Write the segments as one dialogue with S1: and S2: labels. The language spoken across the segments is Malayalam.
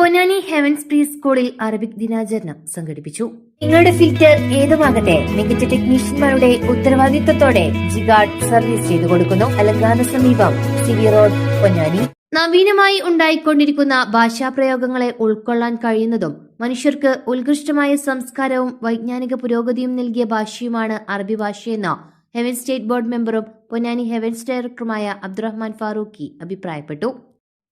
S1: പൊന്നാനി ഹെവൻസ് പ്രീ സ്കൂളിൽ അറബിക് ദിനാചരണം സംഘടിപ്പിച്ചു. നിങ്ങളുടെ ഫിൽറ്റർ ഏതുമാകട്ടെ മികച്ച ടെക്നീഷ്യന്മാരുടെ ഉത്തരവാദിത്തത്തോടെ ജിഗാഡ് സർവീസ് ചെയ്തു കൊടുക്കുന്നു. അലങ്കാന സമീപം സിവി റോഡ് പൊന്നാനി. നവീനമായി ഉണ്ടായിക്കൊണ്ടിരിക്കുന്ന ഭാഷാപ്രയോഗങ്ങളെ ഉൾക്കൊള്ളാൻ കഴിയുന്നതും മനുഷ്യർക്ക് ഉത്കൃഷ്ടമായ സംസ്കാരവും വൈജ്ഞാനിക പുരോഗതിയും നൽകിയ ഭാഷയുമാണ് അറബി ഭാഷയെന്ന് ഹെവൻ സ്റ്റേറ്റ് ബോർഡ് മെമ്പറും പൊന്നാനി ഹെവൻസ് ഡയറക്ടറുമായ അബ്ദുറഹ്മാൻ ഫാറൂഖി അഭിപ്രായപ്പെട്ടു.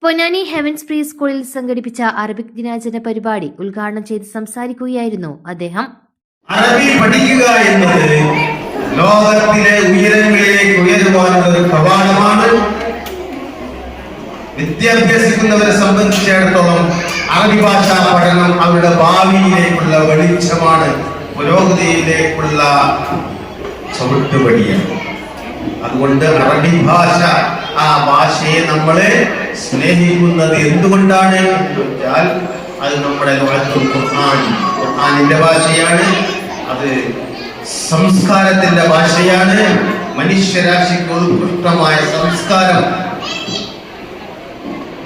S1: പൊന്നാനി ഹെവൻസ് പ്രീ സ്കൂളിൽ സംഘടിപ്പിച്ച അറബിക് ദിനാചരണ പരിപാടി ഉദ്ഘാടനം ചെയ്ത് സംസാരിക്കുകയായിരുന്നു അദ്ദേഹം.
S2: അറബി പഠിക്കുക എന്നത് ലോകത്തിലെ ഉയരങ്ങളിലേക്ക് ഉയരുവാനുള്ള കവാടമാണ് വിദ്യാഭ്യസിക്കുന്നവരെ സംബന്ധിച്ചിടത്തോളം അറബി ഭാഷാ പഠനം അവരുടെ ഭാവിയിലേക്കുള്ള വെളിച്ചമാണ് പുരോഗതിയിലേക്കുള്ള ചവിട്ടുപടിയാണ് അതുകൊണ്ട് അറബി ഭാഷ ആ ഭാഷയെ നമ്മൾ സ്നേഹിക്കുന്നത് എന്തുകൊണ്ടാണ്? ചോദിച്ചാൽ അത് നമ്മുടെ ഖുർആൻ. ഖുർആനിന്റെ ഭാഷയാണ്. അത് സംസ്കാരത്തിന്റെ ഭാഷയാണ്. മനുഷ്യരാശിക്ക് ഉത്കൃഷ്ടമായ സംസ്കാരം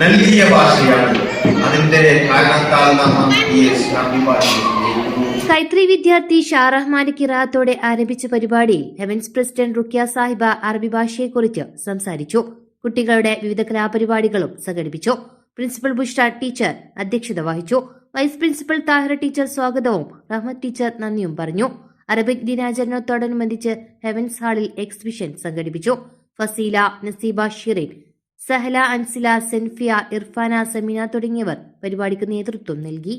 S2: നൽകിയ ഭാഷയാണ്. അതിന്റെ കാരണത്താൽ നാം ഈ അറബി ഭാഷയെ സ്നേഹിക്കുന്നു.
S1: കൈത്രി വിദ്യാർത്ഥി ഷാറഹ്മാന്റെ കിറാത്തോടെ ആരംഭിച്ച പരിപാടിയിൽ ഹെവൻസ് പ്രസിഡന്റ് റുക്യ സാഹിബ അറബി ഭാഷയെക്കുറിച്ച് സംസാരിച്ചു. കുട്ടികളുടെ വിവിധ കലാപരിപാടികളും സംഘടിപ്പിച്ചു. പ്രിൻസിപ്പൽ ബുഷ്ര ടീച്ചർ അധ്യക്ഷത വഹിച്ചു. വൈസ് പ്രിൻസിപ്പൽ താഹിറ ടീച്ചർ സ്വാഗതവും റഹ്മത്ത് ടീച്ചർ നന്ദിയും പറഞ്ഞു. അറബിക് ദിനാചരണത്തോടനുബന്ധിച്ച് ഹെവൻസ് ഹാളിൽ എക്സിബിഷൻ സംഘടിപ്പിച്ചു. ഫസീല നസീബ ഷിറിൻ സഹല അൻസില സെൻഫിയ ഇർഫാന സമീന തുടങ്ങിയവർ പരിപാടിക്ക് നേതൃത്വം നൽകി.